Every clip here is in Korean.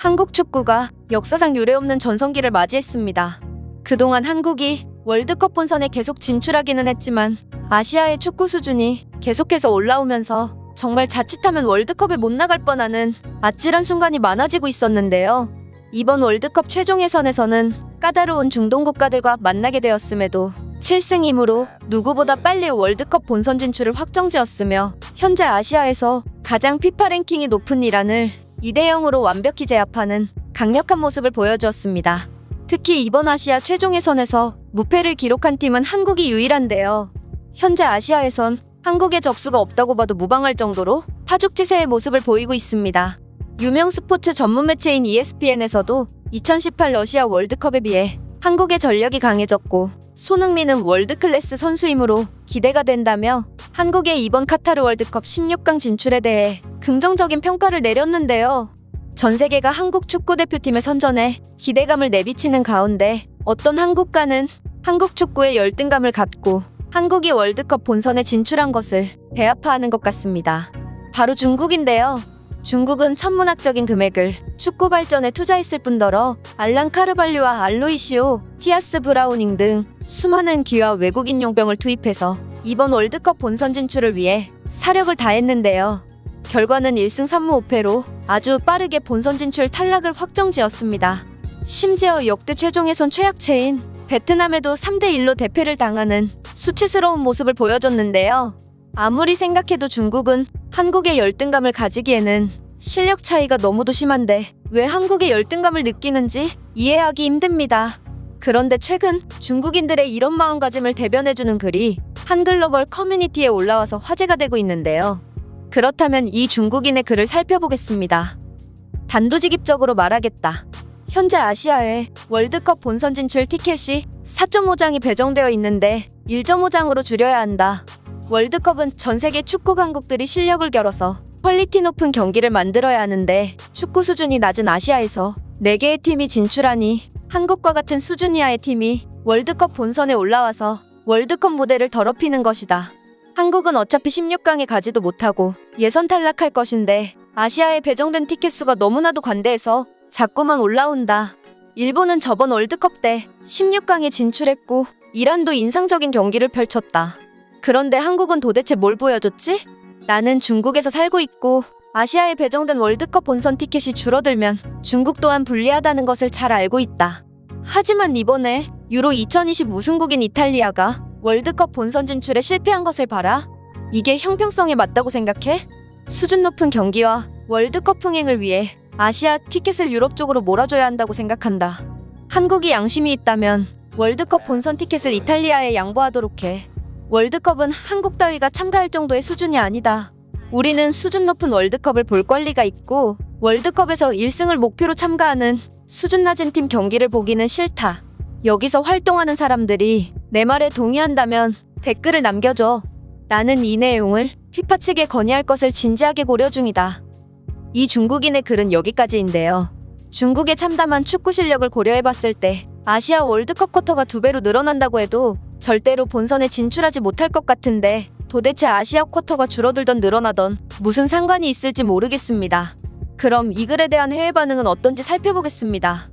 한국 축구가 역사상 유례없는 전성기를 맞이했습니다. 그동안 한국이 월드컵 본선에 계속 진출하기는 했지만 아시아의 축구 수준이 계속해서 올라오면서 정말 자칫하면 월드컵에 못 나갈 뻔하는 아찔한 순간이 많아지고 있었는데요. 이번 월드컵 최종 예선에서는 까다로운 중동 국가들과 만나게 되었음에도 7승 2무로 누구보다 빨리 월드컵 본선 진출을 확정지었으며 현재 아시아에서 가장 피파 랭킹이 높은 이란을 2대 0으로 완벽히 제압하는 강력한 모습을 보여주었습니다. 특히 이번 아시아 최종 예선에서 무패를 기록한 팀은 한국이 유일한데요. 현재 아시아에선 한국의 적수가 없다고 봐도 무방할 정도로 파죽지세의 모습을 보이고 있습니다. 유명 스포츠 전문 매체인 ESPN에서도 2018 러시아 월드컵에 비해 한국의 전력이 강해졌고 손흥민은 월드클래스 선수이므로 기대가 된다며 한국의 이번 카타르 월드컵 16강 진출에 대해 긍정적인 평가를 내렸는데요. 전 세계가 한국 축구 대표팀의 선전에 기대감을 내비치는 가운데 어떤 한국가는 한국 축구에 열등감을 갖고 한국이 월드컵 본선에 진출한 것을 배아파하는 것 같습니다. 바로 중국인데요. 중국은 천문학적인 금액을 축구 발전에 투자했을 뿐더러 알란 카르발류와 알로이시오, 티아스 브라우닝 등 수많은 기와 외국인 용병을 투입해서 이번 월드컵 본선 진출을 위해 사력을 다했는데요. 결과는 1승 3무 5패로 아주 빠르게 본선 진출 탈락을 확정지었습니다. 심지어 역대 최종 예선 최약체인 베트남에도 3대 1로 대패를 당하는 수치스러운 모습을 보여줬는데요. 아무리 생각해도 중국은 한국의 열등감을 가지기에는 실력 차이가 너무도 심한데 왜 한국의 열등감을 느끼는지 이해하기 힘듭니다. 그런데 최근 중국인들의 이런 마음가짐을 대변해주는 글이 한글로벌 커뮤니티에 올라와서 화제가 되고 있는데요. 그렇다면 이 중국인의 글을 살펴보겠습니다. 단도직입적으로 말하겠다. 현재 아시아에 월드컵 본선 진출 티켓이 4.5장이 배정되어 있는데 1.5장으로 줄여야 한다. 월드컵은 전 세계 축구 강국들이 실력을 겨뤄서 퀄리티 높은 경기를 만들어야 하는데 축구 수준이 낮은 아시아에서 4개의 팀이 진출하니 한국과 같은 수준 이하의 팀이 월드컵 본선에 올라와서 월드컵 무대를 더럽히는 것이다. 한국은 어차피 16강에 가지도 못하고 예선 탈락할 것인데 아시아에 배정된 티켓 수가 너무나도 관대해서 자꾸만 올라온다. 일본은 저번 월드컵 때 16강에 진출했고 이란도 인상적인 경기를 펼쳤다. 그런데 한국은 도대체 뭘 보여줬지? 나는 중국에서 살고 있고 아시아에 배정된 월드컵 본선 티켓이 줄어들면 중국 또한 불리하다는 것을 잘 알고 있다. 하지만 이번에 유로 2020 우승국인 이탈리아가 월드컵 본선 진출에 실패한 것을 봐라. 이게 형평성에 맞다고 생각해? 수준 높은 경기와 월드컵 흥행을 위해 아시아 티켓을 유럽 쪽으로 몰아줘야 한다고 생각한다. 한국이 양심이 있다면 월드컵 본선 티켓을 이탈리아에 양보하도록 해. 월드컵은 한국 따위가 참가할 정도의 수준이 아니다. 우리는 수준 높은 월드컵을 볼 권리가 있고 월드컵에서 1승을 목표로 참가하는 수준 낮은 팀 경기를 보기는 싫다. 여기서 활동하는 사람들이 내 말에 동의한다면 댓글을 남겨줘. 나는 이 내용을 피파 측에 건의할 것을 진지하게 고려 중이다. 이 중국인의 글은 여기까지인데요. 중국의 참담한 축구 실력을 고려해봤을 때 아시아 월드컵 쿼터가 두 배로 늘어난다고 해도 절대로 본선에 진출하지 못할 것 같은데 도대체 아시아 쿼터가 줄어들던 늘어나던 무슨 상관이 있을지 모르겠습니다. 그럼 이 글에 대한 해외 반응은 어떤지 살펴보겠습니다.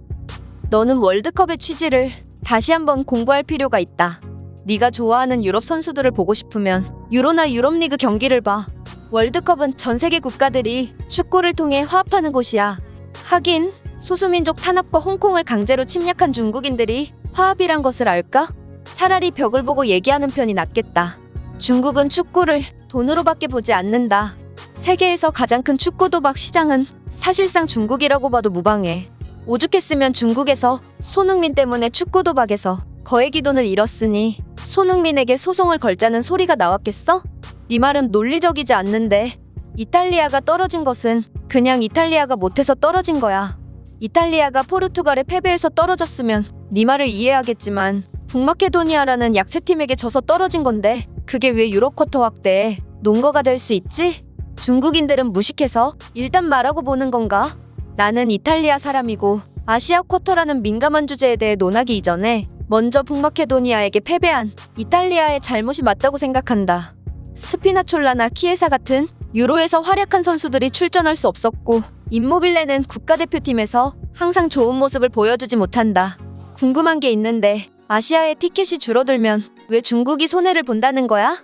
너는 월드컵의 취지를 다시 한번 공부할 필요가 있다. 네가 좋아하는 유럽 선수들을 보고 싶으면 유로나 유럽리그 경기를 봐. 월드컵은 전 세계 국가들이 축구를 통해 화합하는 곳이야. 하긴 소수민족 탄압과 홍콩을 강제로 침략한 중국인들이 화합이란 것을 알까? 차라리 벽을 보고 얘기하는 편이 낫겠다. 중국은 축구를 돈으로밖에 보지 않는다. 세계에서 가장 큰 축구 도박 시장은 사실상 중국이라고 봐도 무방해. 오죽했으면 중국에서 손흥민 때문에 축구 도박에서 거액이 돈을 잃었으니 손흥민에게 소송을 걸자는 소리가 나왔겠어? 네 말은 논리적이지 않는데 이탈리아가 떨어진 것은 그냥 이탈리아가 못해서 떨어진 거야. 이탈리아가 포르투갈에 패배해서 떨어졌으면 네 말을 이해하겠지만 북마케도니아라는 약체팀에게 져서 떨어진 건데 그게 왜 유럽 쿼터 확대에 논거가 될 수 있지? 중국인들은 무식해서 일단 말하고 보는 건가? 나는 이탈리아 사람이고 아시아 쿼터라는 민감한 주제에 대해 논하기 이전에 먼저 북마케도니아에게 패배한 이탈리아의 잘못이 맞다고 생각한다. 스피나촐라나 키에사 같은 유로에서 활약한 선수들이 출전할 수 없었고 임모빌레는 국가대표팀에서 항상 좋은 모습을 보여주지 못한다. 궁금한 게 있는데 아시아의 티켓이 줄어들면 왜 중국이 손해를 본다는 거야?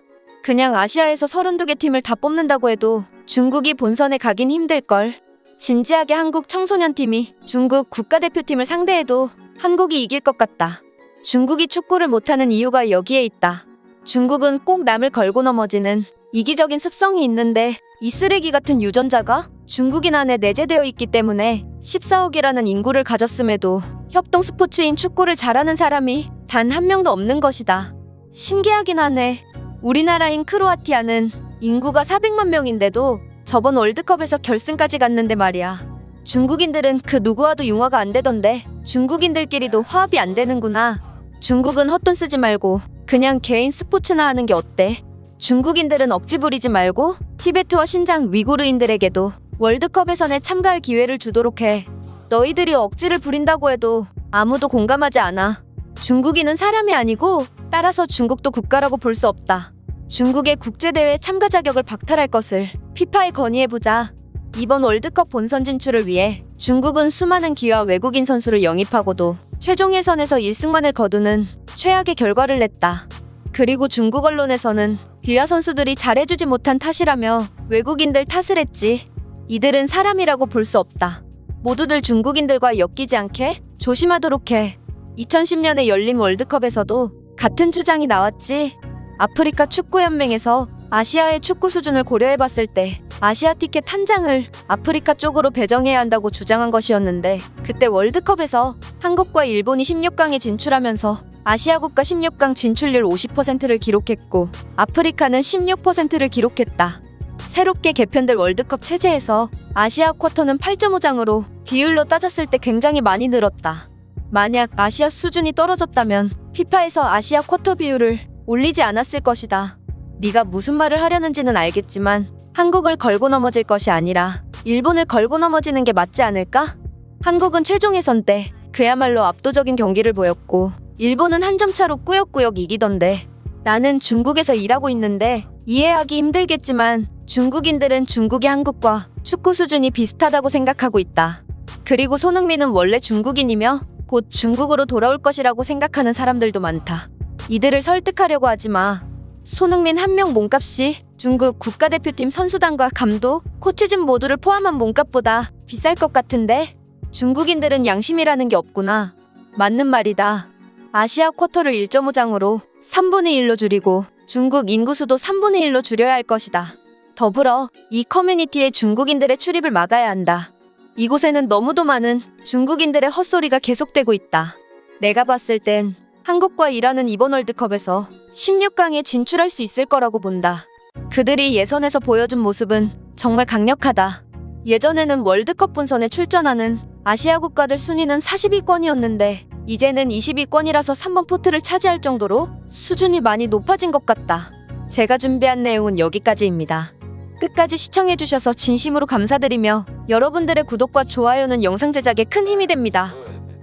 그냥 아시아에서 32개 팀을 다 뽑는다고 해도 중국이 본선에 가긴 힘들걸. 진지하게 한국 청소년 팀이 중국 국가대표팀을 상대해도 한국이 이길 것 같다. 중국이 축구를 못하는 이유가 여기에 있다. 중국은 꼭 남을 걸고 넘어지는 이기적인 습성이 있는데 이 쓰레기 같은 유전자가 중국인 안에 내재되어 있기 때문에 14억이라는 인구를 가졌음에도 협동 스포츠인 축구를 잘하는 사람이 단 한 명도 없는 것이다. 신기하긴 하네. 우리나라인 크로아티아는 인구가 400만 명인데도 저번 월드컵에서 결승까지 갔는데 말이야. 중국인들은 그 누구와도 융화가 안 되던데 중국인들끼리도 화합이 안 되는구나. 중국은 헛돈 쓰지 말고 그냥 개인 스포츠나 하는 게 어때? 중국인들은 억지 부리지 말고 티베트와 신장 위구르인들에게도 월드컵에선에 참가할 기회를 주도록 해. 너희들이 억지를 부린다고 해도 아무도 공감하지 않아. 중국인은 사람이 아니고 따라서 중국도 국가라고 볼 수 없다. 중국의 국제대회 참가 자격을 박탈할 것을 피파에 건의해보자. 이번 월드컵 본선 진출을 위해 중국은 수많은 기와 외국인 선수를 영입하고도 최종 예선에서 1승만을 거두는 최악의 결과를 냈다. 그리고 중국 언론에서는 귀화 선수들이 잘해주지 못한 탓이라며 외국인들 탓을 했지. 이들은 사람이라고 볼 수 없다. 모두들 중국인들과 엮이지 않게 조심하도록 해. 2010년에 열린 월드컵에서도 같은 주장이 나왔지. 아프리카 축구연맹에서 아시아의 축구 수준을 고려해봤을 때 아시아 티켓 한 장을 아프리카 쪽으로 배정해야 한다고 주장한 것이었는데 그때 월드컵에서 한국과 일본이 16강에 진출하면서 아시아 국가 16강 진출률 50%를 기록했고 아프리카는 16%를 기록했다. 새롭게 개편될 월드컵 체제에서 아시아 쿼터는 8.5장으로 비율로 따졌을 때 굉장히 많이 늘었다. 만약 아시아 수준이 떨어졌다면 피파에서 아시아 쿼터 비율을 올리지 않았을 것이다. 네가 무슨 말을 하려는지는 알겠지만 한국을 걸고 넘어질 것이 아니라 일본을 걸고 넘어지는 게 맞지 않을까? 한국은 최종 예선 때 그야말로 압도적인 경기를 보였고 일본은 한 점 차로 꾸역꾸역 이기던데 나는 중국에서 일하고 있는데 이해하기 힘들겠지만 중국인들은 중국의 한국과 축구 수준이 비슷하다고 생각하고 있다. 그리고 손흥민은 원래 중국인이며 곧 중국으로 돌아올 것이라고 생각하는 사람들도 많다. 이들을 설득하려고 하지 마. 손흥민 한 명 몸값이 중국 국가대표팀 선수단과 감독, 코치진 모두를 포함한 몸값보다 비쌀 것 같은데 중국인들은 양심이라는 게 없구나. 맞는 말이다. 아시아 쿼터를 1.5장으로 3분의 1로 줄이고 중국 인구수도 3분의 1로 줄여야 할 것이다. 더불어 이 커뮤니티에 중국인들의 출입을 막아야 한다. 이곳에는 너무도 많은 중국인들의 헛소리가 계속되고 있다. 내가 봤을 땐 한국과 이란은 이번 월드컵에서 16강에 진출할 수 있을 거라고 본다. 그들이 예선에서 보여준 모습은 정말 강력하다. 예전에는 월드컵 본선에 출전하는 아시아 국가들 순위는 40위권이었는데 이제는 20위권이라서 3번 포트를 차지할 정도로 수준이 많이 높아진 것 같다. 제가 준비한 내용은 여기까지입니다. 끝까지 시청해주셔서 진심으로 감사드리며 여러분들의 구독과 좋아요는 영상 제작에 큰 힘이 됩니다.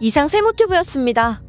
이상 세모튜브였습니다.